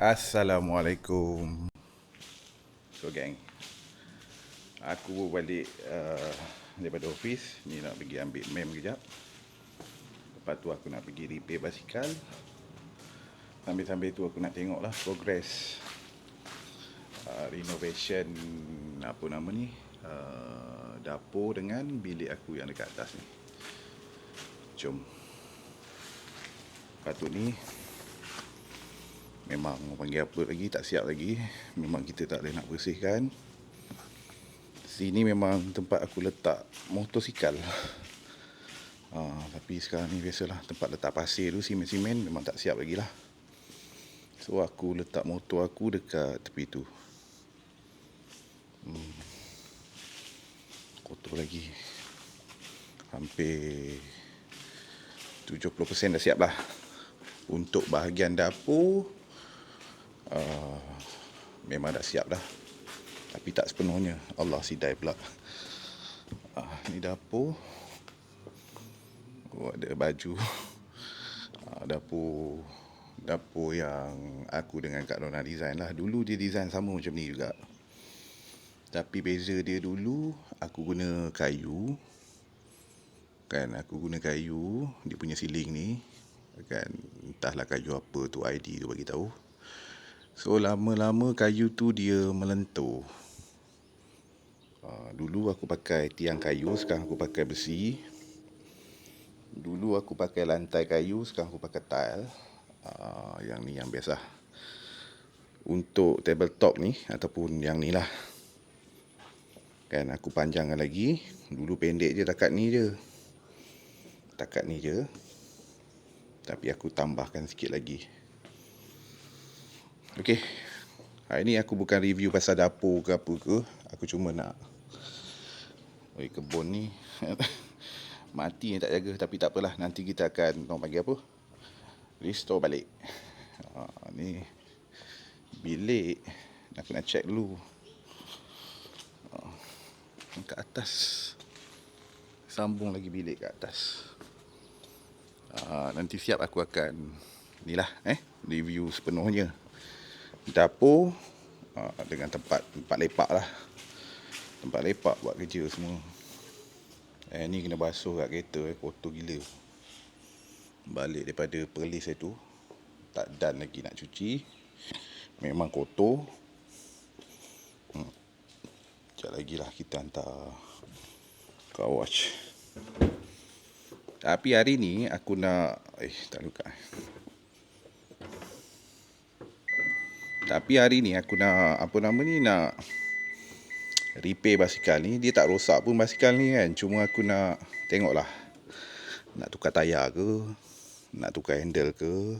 Assalamualaikum. So gang Aku balik uh, daripada office Ni nak pergi ambil mem kejap. Lepas tu aku nak pergi repair basikal. Sambil-sambil tu aku nak tengok lah progress uh, Renovation Apa nama ni uh, Dapur dengan bilik aku yang dekat atas ni. Jom. Lepas tu ni Memang panggil apa lagi tak siap lagi. Memang kita tak boleh nak bersihkan. Sini memang tempat aku letak motosikal. Ha, Tapi sekarang ni biasalah tempat letak pasir tu Simen-simen memang tak siap lagi lah. So aku letak motor aku dekat tepi tu. Hmm. Kotor lagi. Hampir 70% dah siap lah. Untuk bahagian dapur uh, memang dah siap dah. Tapi tak sepenuhnya. Allah sidai pula. Uh, ni dapur. Oh, ada baju. Uh, dapur dapur yang aku dengan Kak Nona design lah. Dulu dia design sama macam ni juga. Tapi beza dia dulu aku guna kayu. Kan aku guna kayu. Dia punya ceiling ni. Kan entahlah kayu apa tu ID tu bagi tahu So lama-lama kayu tu dia melentur. Uh, dulu aku pakai tiang kayu, sekarang aku pakai besi. Dulu aku pakai lantai kayu, sekarang aku pakai tile. Uh, yang ni yang biasa. Untuk tabletop ni ataupun yang ni lah. Kan aku panjangkan lagi. Dulu pendek je takat ni je. Takat ni je. Tapi aku tambahkan sikit lagi. Okey. Hari ni aku bukan review pasal dapur ke apa ke. Aku cuma nak Oi kebun ni mati yang tak jaga tapi tak apalah nanti kita akan orang panggil apa? Restore balik. Ha, ni bilik nak check dulu. Ha, kat atas. Sambung lagi bilik kat atas. Ha, nanti siap aku akan ni lah eh review sepenuhnya dapur uh, dengan tempat tempat lepak lah. Tempat lepak buat kerja semua. Eh ni kena basuh kat kereta eh kotor gila. Balik daripada perlis itu tak dan lagi nak cuci memang kotor. Hmm. sekejap lagi lah kita hantar car tapi hari ni aku nak eh tak luka Tapi hari ni aku nak apa nama ni nak repair basikal ni. Dia tak rosak pun basikal ni kan. Cuma aku nak tengoklah. Nak tukar tayar ke, nak tukar handle ke.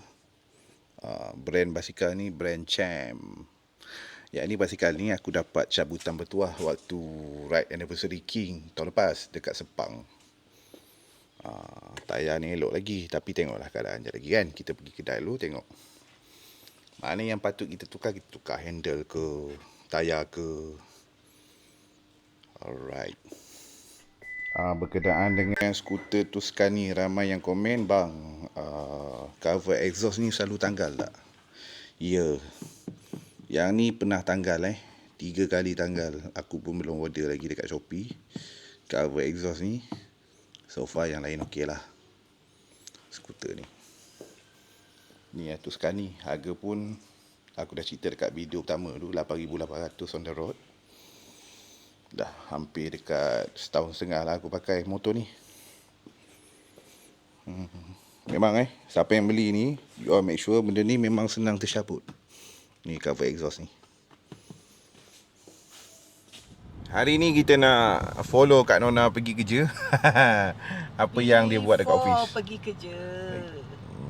Uh, brand basikal ni brand Champ. Yang ni basikal ni aku dapat cabutan bertuah waktu ride anniversary King tahun lepas dekat Sepang. Uh, tayar ni elok lagi tapi tengoklah keadaan je lagi kan. Kita pergi kedai dulu tengok. Mana yang patut kita tukar, kita tukar handle ke, tayar ke. Alright. Uh, berkenaan dengan skuter Tuscany, ramai yang komen, bang, uh, cover exhaust ni selalu tanggal tak? Ya. Yang ni pernah tanggal eh. Tiga kali tanggal. Aku pun belum order lagi dekat Shopee. Cover exhaust ni. So far yang lain okey lah. Skuter ni. Ni. Ya Tuscany Harga pun Aku dah cerita dekat video pertama tu 8800 on the road. Dah hampir dekat Setahun setengah lah aku pakai motor ni. Hmm. Memang eh Siapa yang beli ni You all make sure Benda ni memang senang tersyabut Ni cover exhaust ni. Hari ni kita nak follow Kak Nona pergi kerja. Apa yang dia buat dekat office? pergi kerja.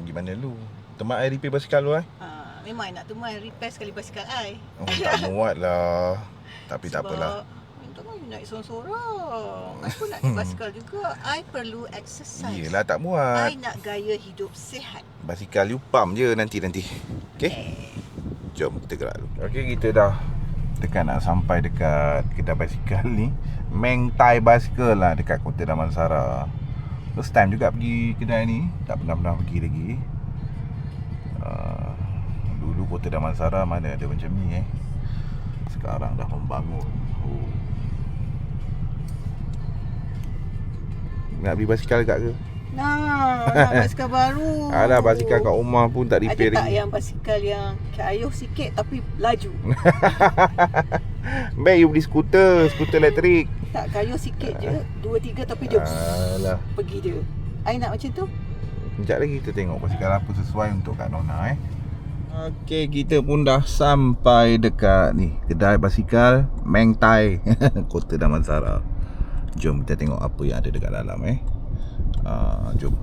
Gimana lu? Temat air repair basikal lu eh? ha, Memang nak teman repair sekali basikal I Oh, tak muat lah. Tapi tak apalah. Minta kan you naik sorang-sorang I pun nak naik basikal juga I perlu exercise Yelah tak muat. I nak gaya hidup sihat Basikal you pump je nanti-nanti. Okay? eh. Jom kita gerak dulu. Okay, kita dah dekat nak sampai dekat kedai basikal ni. Meng Tai Bicycle lah dekat Kota Damansara. First time juga pergi kedai ni. Tak pernah-pernah pergi lagi. Kota Damansara mana ada macam ni eh. Sekarang dah membangun. Oh. Nak beli basikal kat ke? Nah, nak basikal baru. Alah basikal kat rumah pun tak Ada repair tak lagi. yang basikal yang kayuh sikit tapi laju? Baik you beli skuter, skuter elektrik. tak kayuh sikit je, dua tiga tapi dia Alah. pergi dia. I nak macam tu. Sekejap lagi kita tengok basikal apa sesuai untuk Kak Nona eh. Okey, kita pun dah sampai dekat ni, kedai basikal Meng Tai, Kota Damansara. Jom kita tengok apa yang ada dekat dalam eh. Uh, jom.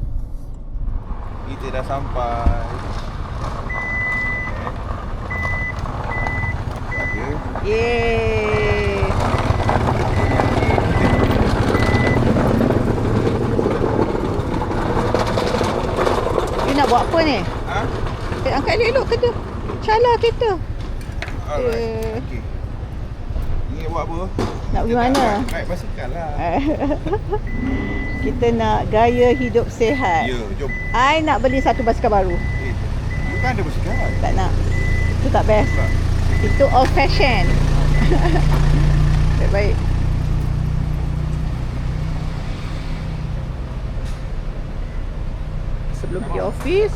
Kita dah sampai. Ada Yeay. You nak buat apa ni? Eh, angkat elok ke tu? Calah kereta. Alright. Eh. Okey. Ni buat apa? Nak pergi mana? Naik basikal lah. Kita nak gaya hidup sihat. Ya, jom. I nak beli satu basikal baru. Eh, you kan ada basikal. Tak nak. Itu tak best. Itu old fashion. Baik-baik. Sebelum pergi office,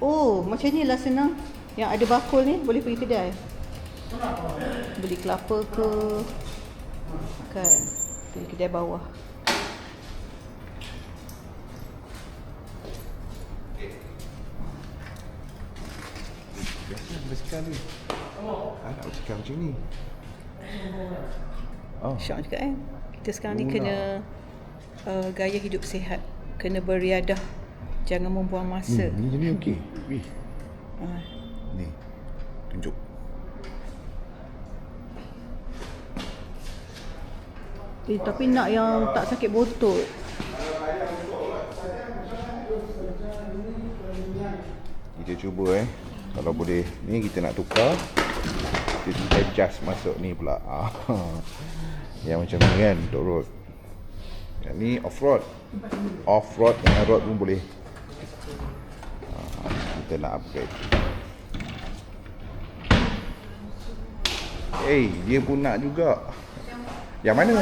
oh macam ni lah senang. Yang ada bakul ni boleh pergi kedai. Beli kelapa ke. Kan. Beli kedai bawah. Biasa basikal ni. I nak basikal macam ni. Oh, Syak juga kan. Kita sekarang ni kena uh, gaya hidup sihat. Kena beriadah. Jangan membuang masa. ni jadi okey. Wih, Ah. ni. Tunjuk. Eh, tapi nak yang tak sakit botol. Kita cuba eh. Kalau boleh ni kita nak tukar. Kita kita adjust masuk ni pula. Ah. Yang macam ni kan untuk road. Yang ni off road. Off road dengan road pun boleh. Kita nak upgrade. Eh, hey, dia pun nak juga. Yang mana?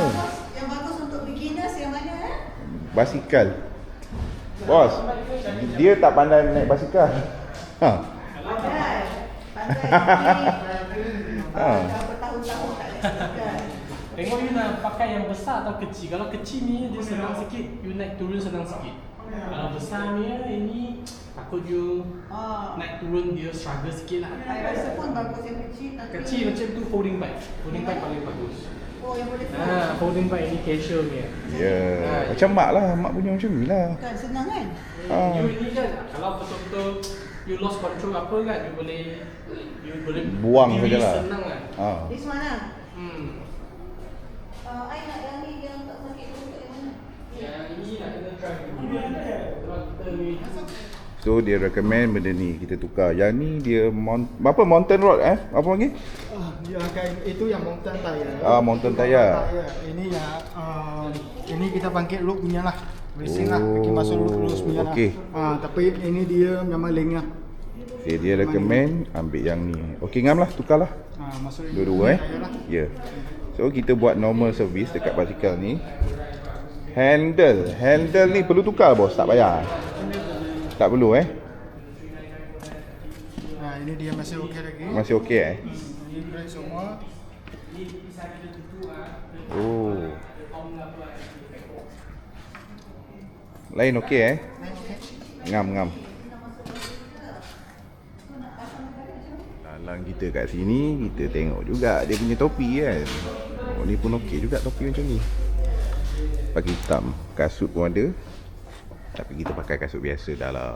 Yang bagus untuk beginners yang mana eh? Basikal. Bos, dia tak pandai naik basikal. Ha. Pandai. Pandai. Ha. Tak naik basikal. Tengok you nak pakai yang besar atau kecil. Kalau kecil ni dia senang sikit, you naik turun senang sikit. Kalau besar ni ini takut you Ah. naik turun dia struggle sikit lah. I rasa pun bagus yang kecil tapi Kecil macam tu folding bike. Folding bike paling bagus. Oh yang boleh fold. Ha, folding bike ini casual ni. Ya, macam mak lah, mak punya macam ni lah. Kan senang kan? Ah. You ini kan kalau betul-betul you lost control apa kan you boleh you boleh Buang diri sajalah. senang kan. Ha. This mana? Hmm. Uh, I nak yang ni yang tak sakit lutut yang mana? Yang ini nak kena try dulu. Sebab kita ni So dia recommend benda ni kita tukar. Yang ni dia mount, apa mountain road eh? Apa panggil? Ah, dia akan itu yang mountain tire. Ah, mountain tire. Ini ya uh, ini kita bangkit loop punya lah. Racing lah, Oh, pergi masuk loop terus punya okey. lah. Ah, tapi ini dia memang link lah. Okay, dia recommend ambil yang ni. Okey ngam lah, tukar lah. Ah, Dua-dua eh. lah. Ya. Yeah. So kita buat normal service dekat basikal ni. Handle, handle ni perlu tukar bos, tak payah. Tak perlu eh. Ah, ini dia masih okey lagi. Masih okey eh. Ini semua. Oh. Lain okey eh. Ngam ngam. Dalam kita kat sini kita tengok juga dia punya topi kan. Oh ni pun okey juga topi macam ni. Pakai hitam, kasut pun ada. Tapi kita pakai kasut biasa dah lah.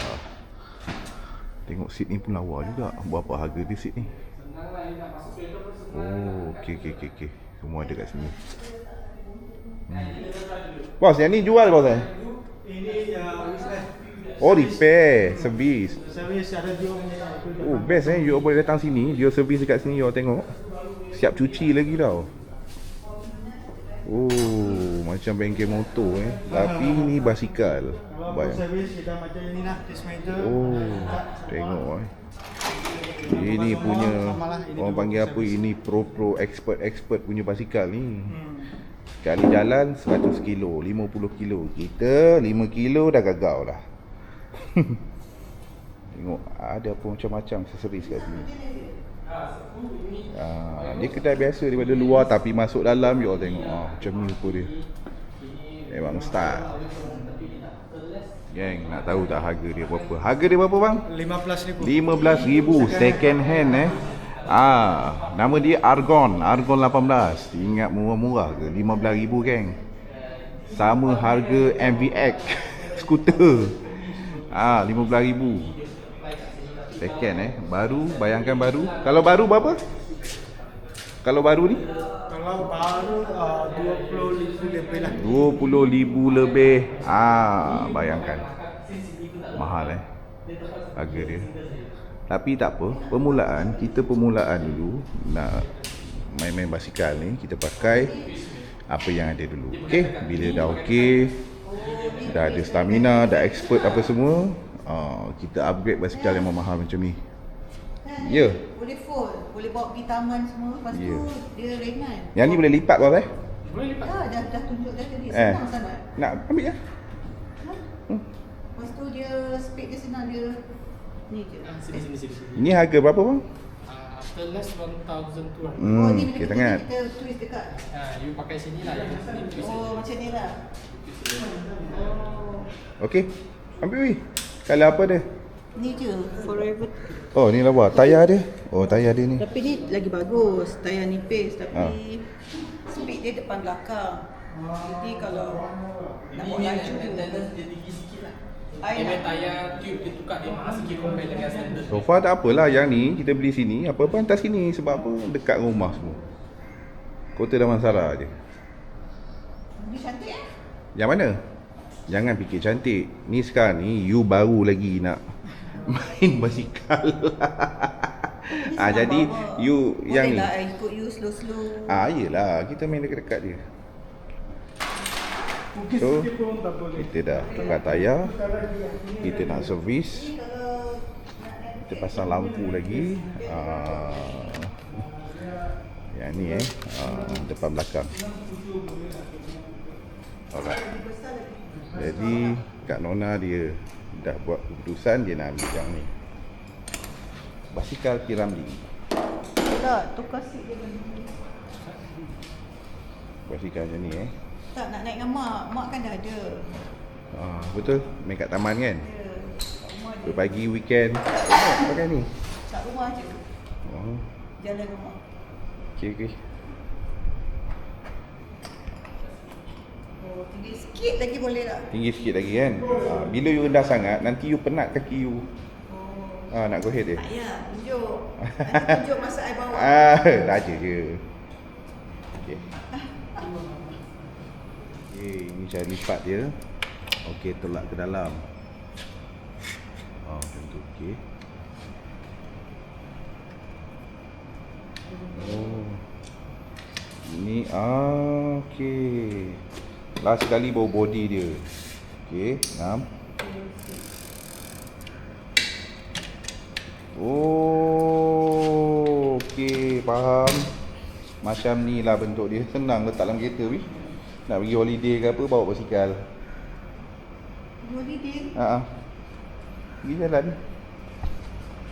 Tengok seat ni pun lawa juga. Berapa harga dia seat ni? Oh, okey okey okey okey. Semua ada kat sini. Hmm. Bos, yang ni jual bos eh? Oh, repair, servis Oh, best eh. You boleh datang sini, dia servis dekat sini, you tengok. Siap cuci lagi tau. Oh, macam bengkel motor eh. Tapi ni basikal. Bayang. lah. Oh, tengok eh. Ini punya orang panggil apa ini pro pro expert expert punya basikal ni. Sekali jalan 100 kilo, 50 kilo. Kita 5 kilo dah gagal dah. Tengok ada apa macam-macam aksesoris kat sini. Ah, dia kedai biasa daripada luar tapi masuk dalam you all tengok. Ah, macam ni rupa dia. Memang style. Geng, nak tahu tak harga dia berapa? Harga dia berapa bang? 15 ribu. RM15,000 second hand eh. Ah, nama dia Argon, Argon 18. Ingat murah-murah ke? RM15,000 geng. Sama harga MVX skuter. Ah, RM15,000. Second eh. Baru, bayangkan baru. Kalau baru berapa? Kalau baru ni? Kalau baru uh, 20 ribu lebih lah. RM20,000 lebih. Ah, bayangkan. Mahal eh. Harga dia. Tapi tak apa, permulaan, kita permulaan dulu nak main-main basikal ni, kita pakai apa yang ada dulu. Okey, bila dah okey, dah ada stamina, dah expert apa semua, ah, kita upgrade basikal yang mahal macam ni. Ya. Boleh fold, boleh bawa pergi taman semua. Lepas Ya. tu dia ringan. Yang ni boleh lipat bos eh? Boleh lipat. Dah, dah, dah tunjuk dah tadi. Eh. Senang sangat. Nak ambil ya? Lepas tu dia speed dia senang dia ni je. Ah, sini sini sini. sini. Ini harga berapa bang? Ah, after less 1200. Hmm, oh, ni bila okey kita, kita twist dekat. Ah, you pakai sini lah. You sini twist sini. Oh, macam ni lah. Oh. Okey. Ambil weh. Kalau apa dia? Ni je, forever. Oh, ni lawa. Tayar dia. Oh, tayar dia ni. Tapi ni lagi bagus, tayar nipis tapi Ah. speed dia depan belakang. Jadi kalau nak buat Ini laju dia. maintenance dia tinggi sikit lah. I Dia punya nak- tayar tube dia tukar dia mahal sikit compare dengan standard. So far tak apalah yang ni kita beli sini apa-apa hantar sini sebab apa dekat rumah semua. Kota Damansara je. Dia cantik eh? Yang mana? Jangan fikir cantik. Ni sekarang ni you baru lagi nak main basikal. Ni ah senang jadi bawa. you yang ni. Boleh lah ikut you slow-slow. Ah iyalah kita main dekat-dekat je. Mungkin So, boleh. Kita dah tukar tayar. Kita nak servis. Ni Kita pasang lampu lagi. Ah, yang ni eh. Ah, depan belakang. Alright. Jadi Kak Nona dia dah buat keputusan dia nak ambil yang ni. Basikal Piramli. tak tukar seat dia. Basikal macam ni eh. Tak nak naik dengan mak. Mak kan dah ada. Ah, betul. Main kat taman kan. Ya. Ada. Pagi weekend. Pakai ni. Kat rumah je. Oh, Jalan rumah. okey okey. Oh, tinggi sikit lagi boleh tak? Tinggi sikit lagi kan. Ah, bila you rendah sangat nanti you penat kaki you. Oh. Ah, nak go ahead dia. Tak payah, tunjuk. Nanti tunjuk masa I bawa. Ah, raja je. Okey. Okey, ini cara lipat dia. Okey, tolak ke dalam. Oh, macam tu. Okey. Oh. Ini ah, okey. Last sekali bau body dia. Okey, enam. Oh, okey, faham. Macam ni lah bentuk dia. Senang letak dalam kereta weh. Nak pergi holiday ke apa bawa basikal. Dia. Ha ah. Pergi jalan.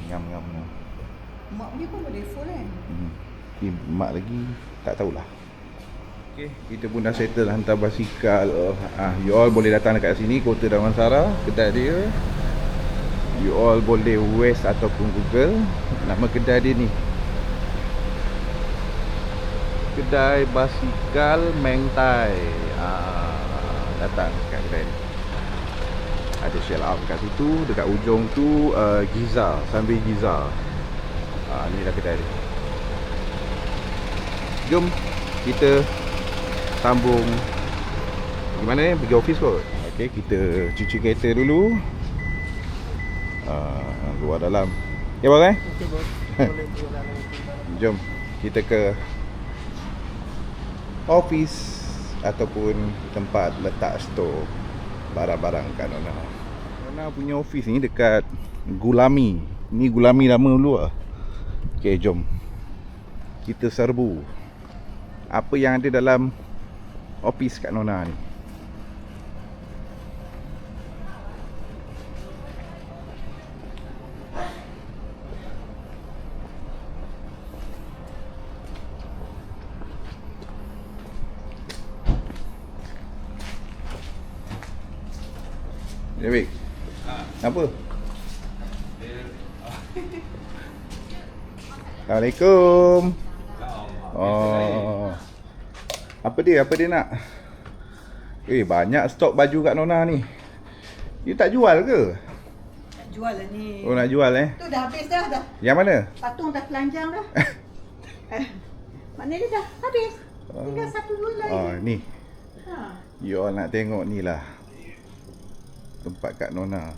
Ngam ngam ngam. Mak dia pun boleh full kan? Hmm. Okay, mak lagi tak tahulah. Okey, kita pun dah settle hantar basikal. Oh, ah, you all boleh datang dekat sini Kota Damansara, kedai dia. You all boleh west ataupun Google nama kedai dia ni. Kedai basikal Mengtai. Ah, datang kat kedai ni. Ada shell out kat situ Dekat ujung tu uh, Giza Sambil Giza uh, Ni dah kedai dia Jom Kita Sambung Gimana ni? Pergi office kot Okay kita cuci kereta dulu uh, Luar dalam Ya bang eh bos. Lagi. Jom kita ke office ataupun tempat letak stor barang-barang kat Nona. Nona punya office ni dekat Gulami. Ni Gulami lama dulu lah. Okay, jom. Kita serbu. Apa yang ada dalam office kat Nona ni. Ya, Wik. Apa? Assalamualaikum. Oh. Apa dia? Apa dia nak? Eh, banyak stok baju kat Nona ni. You tak jual ke? Jual lah ni. Oh, nak jual eh? Tu dah habis dah dah. Yang mana? Patung dah telanjang dah. eh, maknanya dah habis. Tinggal satu dua lagi. Oh, ni. Ha. You all nak tengok ni lah. Tempat kat Nona.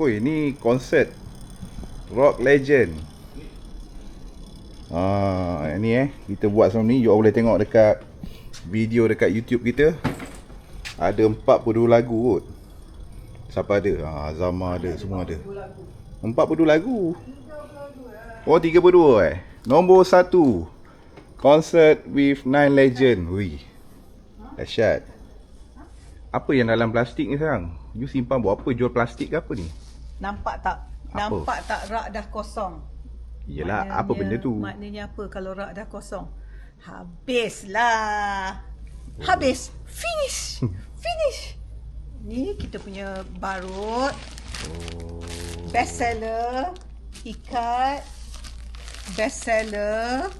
Oi, ni konsert rock legend. Ah, ni eh, kita buat semua ni, you all boleh tengok dekat video dekat YouTube kita. Ada 42 lagu kot. Siapa ada? Ah, Azama ada, semua ada. 42 lagu. Oh, 32 eh. Nombor 1. Concert with Nine Legend. Ui. Dahsyat. Apa yang dalam plastik ni sekarang? You simpan buat apa? Jual plastik ke apa ni? Nampak tak? Apa? Nampak tak rak dah kosong? Yelah, apa benda tu? Maknanya apa kalau rak dah kosong? Habislah. Habis. Finish. Finish. Ni kita punya barut. Oh. Best seller. Ikat. Best seller.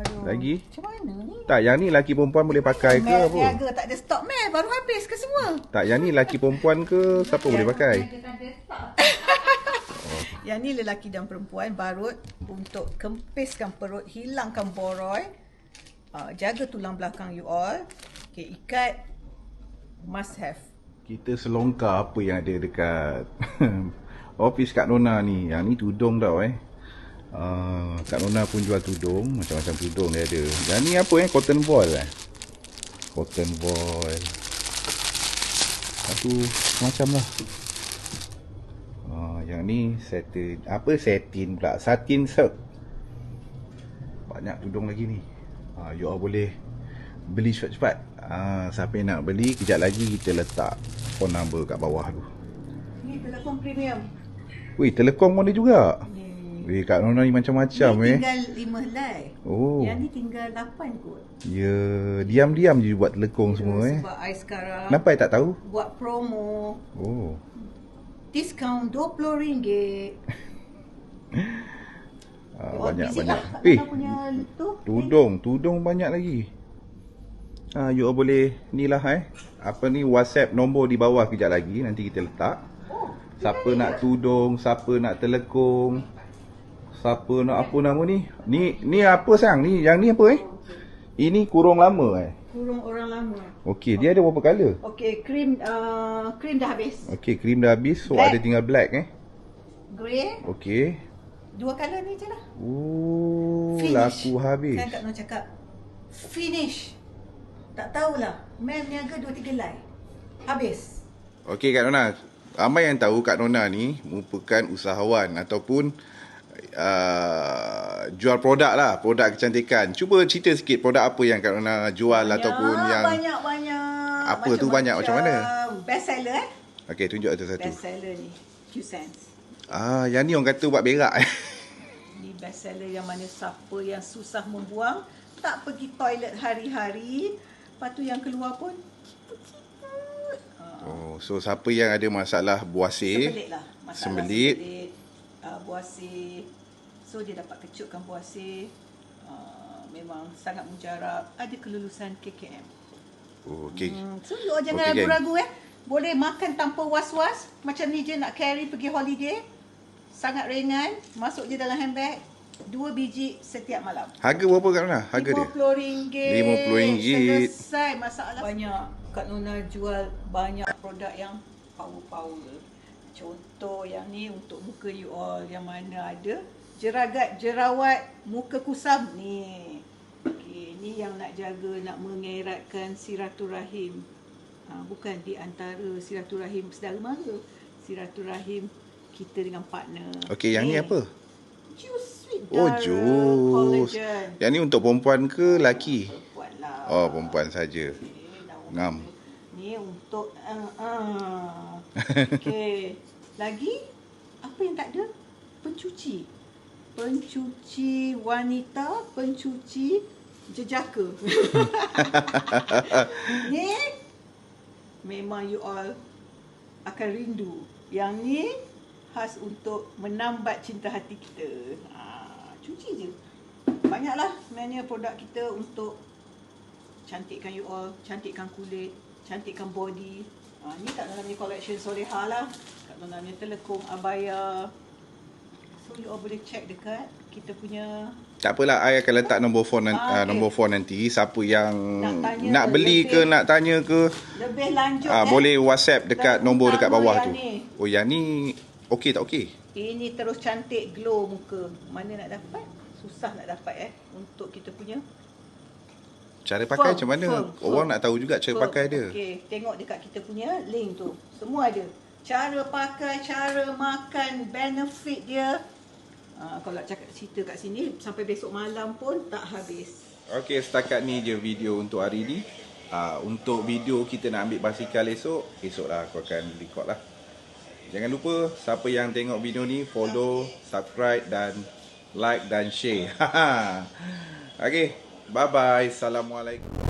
Aduh. Lagi? Macam mana ni? Tak, yang ni laki perempuan boleh pakai ke Mel apa? niaga tak ada stok meh baru habis ke semua? Tak, yang ni laki perempuan ke siapa boleh pakai? Yang ni lelaki dan perempuan barut untuk kempiskan perut, hilangkan boroi, uh, jaga tulang belakang you all. Okay, ikat must have. Kita selongkar apa yang ada dekat office Kak Nona ni. Yang ni tudung tau eh. Uh, Kak Nona pun jual tudung. Macam-macam tudung dia ada. Yang ni apa eh? Cotton ball eh? Cotton ball. Satu macam lah. Yang ni satin. Apa satin pula? Satin silk. Banyak tudung lagi ni. Uh, you all boleh beli cepat-cepat. Ah, siapa yang nak beli, kejap lagi kita letak phone number kat bawah tu. Ni telefon premium. Weh, telekom pun ada juga. Ni, Weh, Kak Nona ni macam-macam ni eh. tinggal 5 helai. Oh. Yang ni tinggal 8 kot. Ya, diam-diam je buat telekong semua eh. Sebab I sekarang Kenapa I tak tahu? buat promo. Oh. Diskaun RM20. Ah, Oh, banyak banyak. lah Eh, punya tu. tudung, tudung banyak lagi. Ah, you all boleh ni lah eh. Apa ni WhatsApp nombor di bawah kejap lagi nanti kita letak. Oh, Siapa nak tudung, siapa nak telekong, siapa nak apa nama ni? Ni ni apa sang? Ni yang ni apa eh? Ini kurung lama eh. kurung lama. Okey, dia ada berapa color? Okey, krim uh, krim dah habis. Okey, cream dah habis, so Black. ada tinggal black eh. Grey, Okey. dua colour ni je lah. Oh, Finish. laku habis. Kan Kak Noh cakap Finish Tak tahulah Mel niaga 2-3 lai Habis Okey Kak Nona, ramai yang tahu Kak Nona ni merupakan usahawan ataupun uh, jual produk lah, produk kecantikan. Cuba cerita sikit produk apa yang Kak Nona jual ataupun yang Banyak-banyak Apa tu banyak? Macam mana? Best seller eh Okey, tunjuk satu-satu. Best seller ni Q Sense Ah, yang ni orang kata buat berak. Ni best seller yang mana siapa yang susah membuang Tak pergi toilet hari-hari Lepas tu yang keluar pun oh, so siapa yang ada masalah buasir, Sembelit lah Masalah sembelit. sembelit uh, Buasir So dia dapat kecutkan buasir uh, Memang sangat mujarab Ada kelulusan KKM Oh, okey. hmm, So you all jangan ragu-ragu eh Boleh makan tanpa was-was. Macam ni je nak carry pergi holiday. Sangat ringan. Masuk je dalam handbag. Dua biji setiap malam. Harga berapa Kak Nona? Harga dia? RM50. RM50. Selesai masalah. Banyak. Kak Nona jual banyak produk yang power-power. Contoh yang ni untuk muka you all. Yang mana ada. Jeragat jerawat muka kusam. Ni. Okey, ni yang nak jaga, nak mengeratkan silaturahim. Ha, bukan di antara silaturahim saudara mara. Silaturahim kita dengan partner. Okey, yang ni apa? Juice sweet Oh, jus. Collagen. Yang ni untuk perempuan ke lelaki? Perempuan lah. Oh, perempuan saja. Dah Ngam. Ni untuk uh, uh. Okey. Lagi apa yang tak ada? Pencuci. Pencuci wanita, pencuci jejaka. ni memang you all akan rindu. Yang ni khas untuk menambat cinta hati kita. Ha, cuci je. Banyaklah sebenarnya produk kita untuk cantikkan you all, cantikkan kulit, cantikkan body. Ha, ni kat dalam ni collection Soleha lah. Kat dalam ni telekung abaya. So you all boleh check dekat kita punya Tak apalah, I akan letak nombor phone nanti, Ah, uh, okey. nombor phone nanti. Siapa yang Nak nak beli lebih. ke, nak tanya ke, lebih lanjut uh, eh. boleh WhatsApp dekat Dan nombor dekat bawah yang tu. ni. Oh, yang ni okey tak okey? Ini terus cantik glow muka. Mana nak dapat? Susah nak dapat eh untuk kita punya Cara pakai Firm, macam mana? firm, Orang firm. nak tahu juga cara So, pakai dia. Okey, tengok dekat kita punya link tu. Semua ada. Cara pakai, cara makan, benefit dia. Uh, kalau cakap cerita kat sini sampai besok malam pun tak habis. Okey, setakat ni je video untuk hari ni. Uh, untuk video kita nak ambil basikal esok, esok lah aku akan record lah. Jangan lupa, siapa yang tengok video ni, follow, subscribe dan like dan share. Okey, bye-bye. Assalamualaikum.